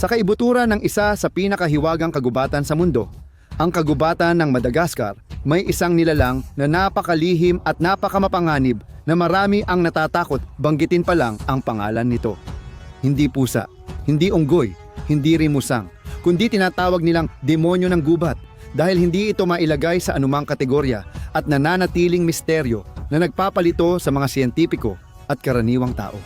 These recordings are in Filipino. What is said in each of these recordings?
Sa kaibuturan ng isa sa pinakahiwagang kagubatan sa mundo, ang kagubatan ng Madagascar, may isang nilalang na napakalihim at napakamapanganib na marami ang natatakot banggitin pa lang ang pangalan nito. Hindi pusa, hindi unggoy, hindi rimusang, kundi tinatawag nilang demonyo ng gubat dahil hindi ito mailagay sa anumang kategorya at nananatiling misteryo na nagpapalito sa mga siyentipiko at karaniwang tao.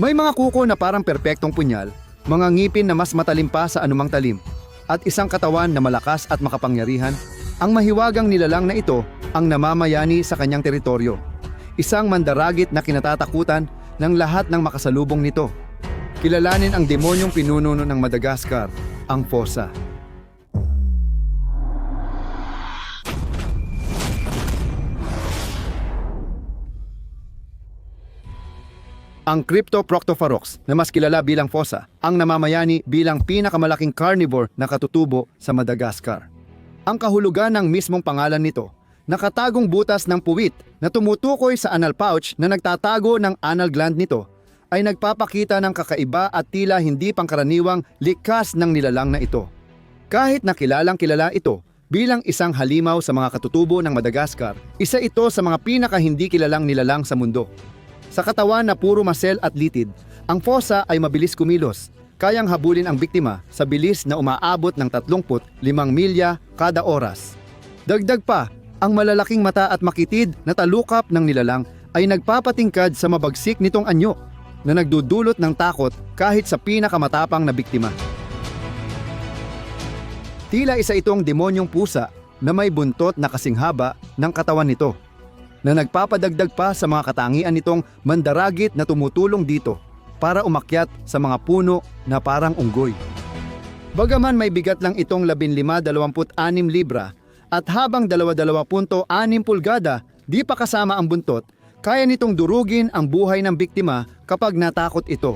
May mga kuko na parang perpektong punyal, mga ngipin na mas matalim pa sa anumang talim, at isang katawan na malakas at makapangyarihan, ang mahiwagang nilalang na ito ang namamayani sa kanyang teritoryo. Isang mandaragit na kinatatakutan ng lahat ng makasalubong nito. Kilalanin ang demonyong pinununo ng Madagascar, ang Fossa. Ang Cryptoproctopharox na mas kilala bilang fossa ang namamayani bilang pinakamalaking carnivore na katutubo sa Madagascar. Ang kahulugan ng mismong pangalan nito, nakatagong butas ng puwit na tumutukoy sa anal pouch na nagtatago ng anal gland nito ay nagpapakita ng kakaiba at tila hindi pangkaraniwang likas ng nilalang na ito. Kahit na kilalang kilala ito bilang isang halimaw sa mga katutubo ng Madagascar, isa ito sa mga pinaka hindi kilalang nilalang sa mundo. Sa katawan na puro masel at litid, ang fossa ay mabilis kumilos, kayang habulin ang biktima sa bilis na umaabot ng 35 milya kada oras. Dagdag pa, ang malalaking mata at makitid na talukap ng nilalang ay nagpapatingkad sa mabagsik nitong anyo na nagdudulot ng takot kahit sa pinakamatapang na biktima. Tila isa itong demonyong pusa na may buntot na kasing haba ng katawan nito na nagpapadagdag pa sa mga katangian nitong mandaragit na tumutulong dito para umakyat sa mga puno na parang unggoy. Bagaman may bigat lang itong 15-26 libra at habang 22.6 pulgada di pa kasama ang buntot, kaya nitong durugin ang buhay ng biktima kapag natakot ito.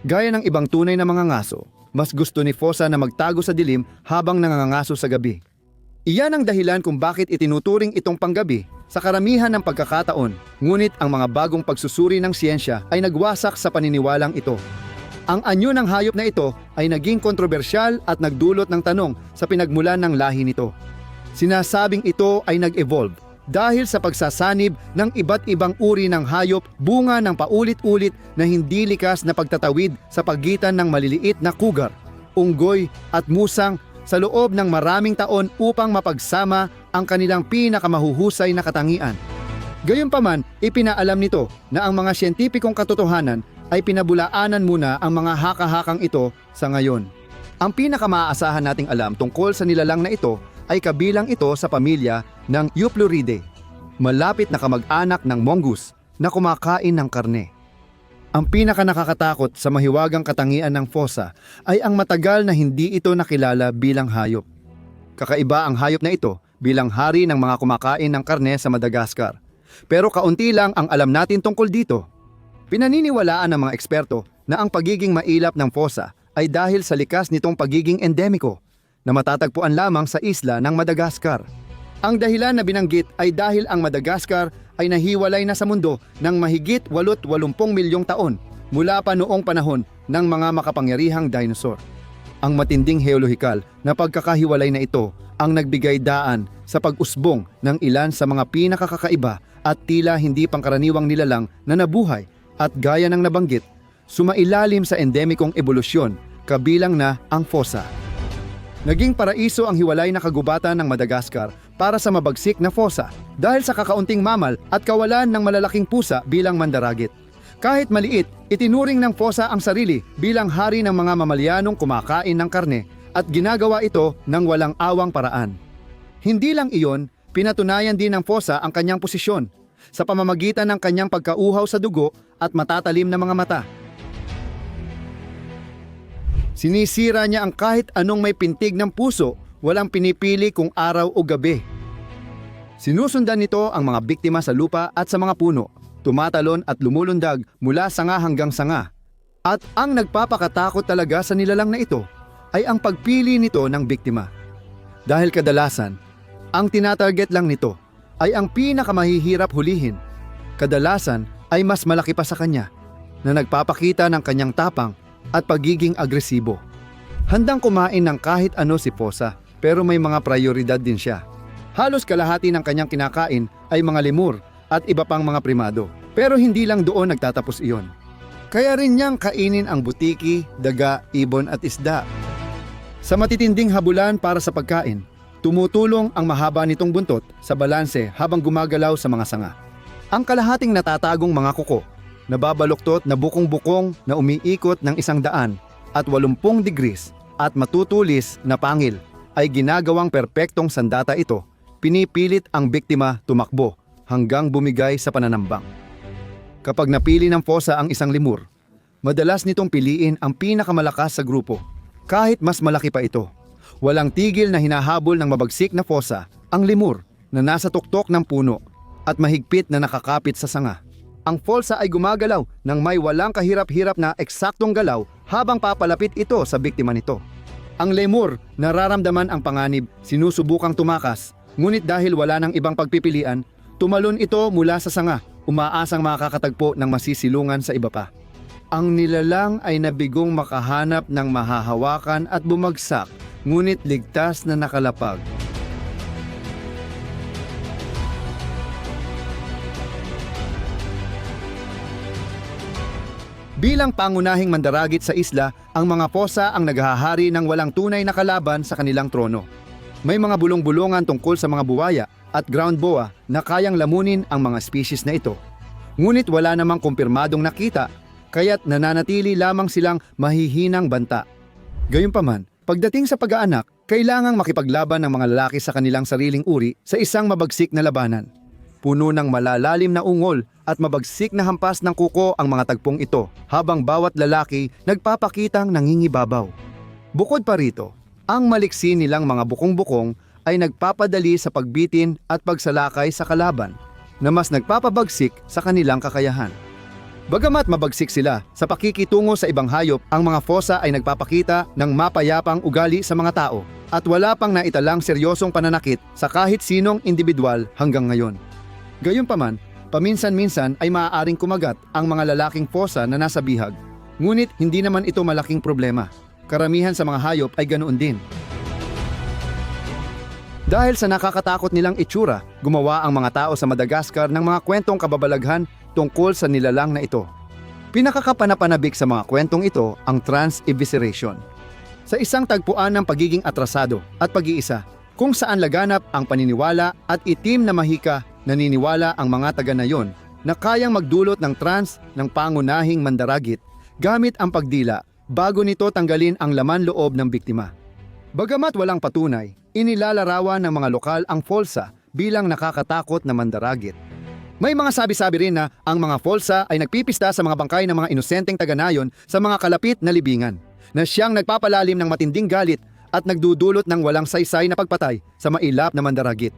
Gaya ng ibang tunay na mga ngaso, mas gusto ni Fosa na magtago sa dilim habang nangangaso sa gabi. Iyan ang dahilan kung bakit itinuturing itong panggabi sa karamihan ng pagkakataon, ngunit ang mga bagong pagsusuri ng siyensya ay nagwasak sa paniniwalang ito. Ang anyo ng hayop na ito ay naging kontrobersyal at nagdulot ng tanong sa pinagmulan ng lahi nito. Sinasabing ito ay nag-evolve dahil sa pagsasanib ng iba't ibang uri ng hayop bunga ng paulit-ulit na hindi likas na pagtatawid sa pagitan ng maliliit na kugar, unggoy at musang sa loob ng maraming taon upang mapagsama ang kanilang pinakamahuhusay na katangian. Gayunpaman, ipinaalam nito na ang mga siyentipikong katotohanan ay pinabulaanan muna ang mga haka-hakang ito sa ngayon. Ang pinakamaaasahan nating alam tungkol sa nilalang na ito ay kabilang ito sa pamilya ng Eupluridae, malapit na kamag-anak ng mongoose na kumakain ng karne. Ang pinaka nakakatakot sa mahiwagang katangian ng fossa ay ang matagal na hindi ito nakilala bilang hayop. Kakaiba ang hayop na ito bilang hari ng mga kumakain ng karne sa Madagascar. Pero kaunti lang ang alam natin tungkol dito. Pinaniniwalaan ng mga eksperto na ang pagiging mailap ng fossa ay dahil sa likas nitong pagiging endemiko na matatagpuan lamang sa isla ng Madagascar. Ang dahilan na binanggit ay dahil ang Madagascar ay nahiwalay na sa mundo ng mahigit 8-80 milyong taon mula pa noong panahon ng mga makapangyarihang dinosaur. Ang matinding heolohikal na pagkakahiwalay na ito ang nagbigay daan sa pag-usbong ng ilan sa mga pinakakakaiba at tila hindi pangkaraniwang nilalang na nabuhay at gaya ng nabanggit, sumailalim sa endemikong ebolusyon kabilang na ang fossa. Naging paraiso ang hiwalay na kagubatan ng Madagascar para sa mabagsik na fossa dahil sa kakaunting mamal at kawalan ng malalaking pusa bilang mandaragit. Kahit maliit, itinuring ng fossa ang sarili bilang hari ng mga mamalyanong kumakain ng karne at ginagawa ito ng walang awang paraan. Hindi lang iyon, pinatunayan din ng fossa ang kanyang posisyon sa pamamagitan ng kanyang pagkauhaw sa dugo at matatalim na mga mata. Sinisira niya ang kahit anong may pintig ng puso, walang pinipili kung araw o gabi. Sinusundan nito ang mga biktima sa lupa at sa mga puno, tumatalon at lumulundag mula sanga hanggang sanga. At ang nagpapakatakot talaga sa nilalang na ito ay ang pagpili nito ng biktima. Dahil kadalasan, ang tinatarget lang nito ay ang pinakamahihirap hulihin. Kadalasan ay mas malaki pa sa kanya. na nagpapakita ng kanyang tapang at pagiging agresibo. Handang kumain ng kahit ano si Fosa pero may mga prioridad din siya. Halos kalahati ng kanyang kinakain ay mga lemur at iba pang mga primado. Pero hindi lang doon nagtatapos iyon. Kaya rin niyang kainin ang butiki, daga, ibon at isda. Sa matitinding habulan para sa pagkain, tumutulong ang mahaba nitong buntot sa balanse habang gumagalaw sa mga sanga. Ang kalahating natatagong mga kuko, nababaluktot na bukong-bukong na umiikot ng isang daan at 80 degrees at matutulis na pangil ay ginagawang perpektong sandata ito, pinipilit ang biktima tumakbo hanggang bumigay sa pananambang. Kapag napili ng fosa ang isang limur, madalas nitong piliin ang pinakamalakas sa grupo, kahit mas malaki pa ito. Walang tigil na hinahabol ng mabagsik na fosa ang limur na nasa tuktok ng puno at mahigpit na nakakapit sa sanga. Ang folsa ay gumagalaw nang may walang kahirap-hirap na eksaktong galaw habang papalapit ito sa biktima nito. Ang lemur, nararamdaman ang panganib, sinusubukang tumakas, ngunit dahil wala ng ibang pagpipilian, tumalon ito mula sa sanga, umaasang makakatagpo ng masisilungan sa iba pa. Ang nilalang ay nabigong makahanap ng mahahawakan at bumagsak, ngunit ligtas na nakalapag. Bilang pangunahing mandaragit sa isla, ang mga posa ang naghahari ng walang tunay na kalaban sa kanilang trono. May mga bulong-bulungan tungkol sa mga buwaya at ground boa na kayang lamunin ang mga species na ito. Ngunit wala namang kumpirmadong nakita, kaya't nananatili lamang silang mahihinang banta. Gayunpaman, pagdating sa pag-aanak, kailangang makipaglaban ng mga lalaki sa kanilang sariling uri sa isang mabagsik na labanan. Puno ng malalalim na ungol at mabagsik na hampas ng kuko ang mga tagpong ito habang bawat lalaki nagpapakitang nangingibabaw. Bukod pa rito, ang maliksi nilang mga bukong-bukong ay nagpapadali sa pagbitin at pagsalakay sa kalaban na mas nagpapabagsik sa kanilang kakayahan. Bagamat mabagsik sila, sa pakikitungo sa ibang hayop, ang mga fosa ay nagpapakita ng mapayapang ugali sa mga tao at wala pang naitalang seryosong pananakit sa kahit sinong individual hanggang ngayon. Gayunpaman, paminsan-minsan ay maaaring kumagat ang mga lalaking fosa na nasa bihag. Ngunit hindi naman ito malaking problema. Karamihan sa mga hayop ay ganoon din. Dahil sa nakakatakot nilang itsura, gumawa ang mga tao sa Madagascar ng mga kwentong kababalaghan tungkol sa nilalang na ito. Pinakakapanapanabik sa mga kwentong ito ang trans-evisceration. Sa isang tagpuan ng pagiging atrasado at pag-iisa, kung saan laganap ang paniniwala at itim na mahika, naniniwala ang mga taga na yon na kayang magdulot ng trans ng pangunahing mandaragit gamit ang pagdila bago nito tanggalin ang laman loob ng biktima. Bagamat walang patunay, inilalarawan ng mga lokal ang folsa bilang nakakatakot na mandaragit. May mga sabi-sabi rin na ang mga folsa ay nagpipista sa mga bangkay ng mga inosenteng taga-nayon sa mga kalapit na libingan, na siyang nagpapalalim ng matinding galit at nagdudulot ng walang saysay na pagpatay sa mailap na mandaragit.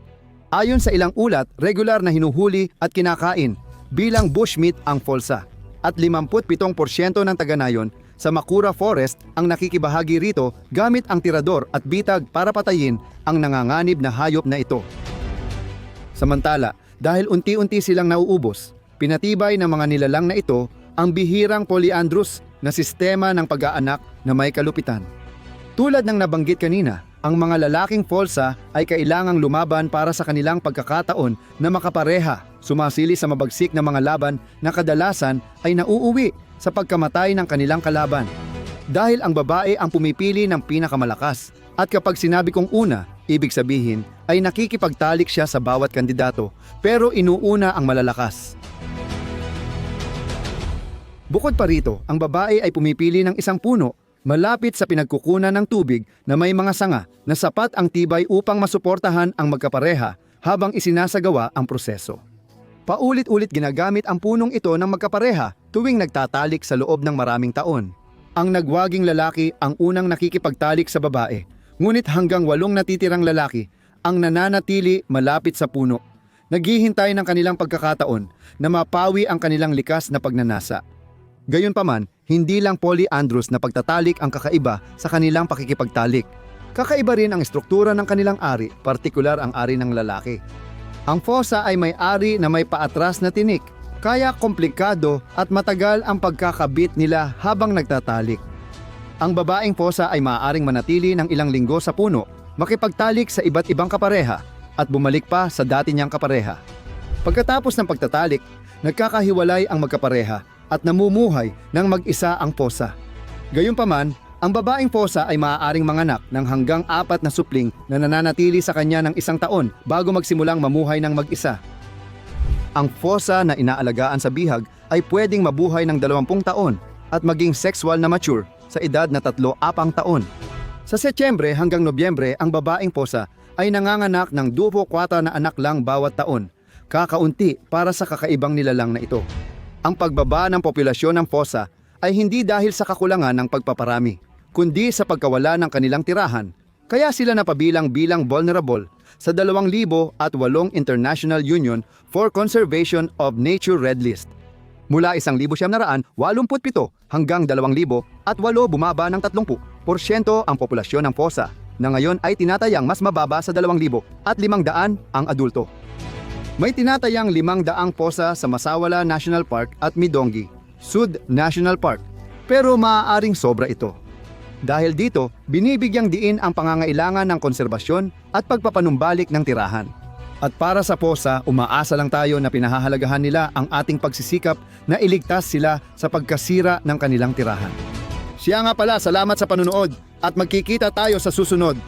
Ayon sa ilang ulat, regular na hinuhuli at kinakain bilang bushmeat ang folsa at 57% ng taga-nayon sa Makura Forest ang nakikibahagi rito gamit ang tirador at bitag para patayin ang nanganganib na hayop na ito. Samantala, dahil unti-unti silang nauubos, pinatibay ng mga nilalang na ito ang bihirang polyandrous na sistema ng pag-aanak na may kalupitan. Tulad ng nabanggit kanina, ang mga lalaking folsa ay kailangang lumaban para sa kanilang pagkakataon na makapareha, sumasili sa mabagsik na mga laban na kadalasan ay nauuwi sa pagkamatay ng kanilang kalaban. Dahil ang babae ang pumipili ng pinakamalakas at kapag sinabi kong una, ibig sabihin ay nakikipagtalik siya sa bawat kandidato pero inuuna ang malalakas. Bukod pa rito, ang babae ay pumipili ng isang puno malapit sa pinagkukunan ng tubig na may mga sanga na sapat ang tibay upang masuportahan ang magkapareha habang isinasagawa ang proseso. Paulit-ulit ginagamit ang punong ito ng magkapareha tuwing nagtatalik sa loob ng maraming taon. Ang nagwaging lalaki ang unang nakikipagtalik sa babae, ngunit hanggang walong natitirang lalaki ang nananatili malapit sa puno, naghihintay ng kanilang pagkakataon na mapawi ang kanilang likas na pagnanasa. Gayunpaman, hindi lang polyandrous na pagtatalik ang kakaiba sa kanilang pakikipagtalik. Kakaiba rin ang struktura ng kanilang ari, partikular ang ari ng lalaki. Ang fosa ay may ari na may paatras na tinik, Kaya komplikado at matagal ang pagkakabit nila habang nagtatalik. Ang babaeng posa ay maaaring manatili ng ilang linggo sa puno, makipagtalik sa iba't ibang kapareha at bumalik pa sa dati niyang kapareha. Pagkatapos ng pagtatalik, nagkakahiwalay ang magkapareha at namumuhay ng mag-isa ang posa. Gayunpaman, ang babaeng posa ay maaaring manganak ng hanggang apat na supling na nananatili sa kanya ng isang taon bago magsimulang mamuhay ng mag-isa. Ang fosa na inaalagaan sa bihag ay pwedeng mabuhay ng 20 taon at maging sexual na mature sa edad na 3-4 taon. Sa Setyembre hanggang Nobyembre, ang babaeng posa ay nanganganak ng 2-4 na anak lang bawat taon, kakaunti para sa kakaibang nilalang na ito. Ang pagbaba ng populasyon ng fosa ay hindi dahil sa kakulangan ng pagpaparami, kundi sa pagkawala ng kanilang tirahan. Kaya sila napabilang bilang vulnerable sa 2,008 International Union for Conservation of Nature Red List. Mula 1,787 hanggang 2,000 at 8 bumaba ng 30% ang populasyon ng fosa na ngayon ay tinatayang mas mababa sa 2,000 at 500 ang adulto. May tinatayang 500 posa sa Masawala National Park at Midongi, Sud National Park, pero maaaring sobra ito. Dahil dito, binibigyang diin ang pangangailangan ng konserbasyon at pagpapanumbalik ng tirahan. At para sa posa, umaasa lang tayo na pinahahalagahan nila ang ating pagsisikap na iligtas sila sa pagkasira ng kanilang tirahan. Siya nga pala, salamat sa panunood at magkikita tayo sa susunod.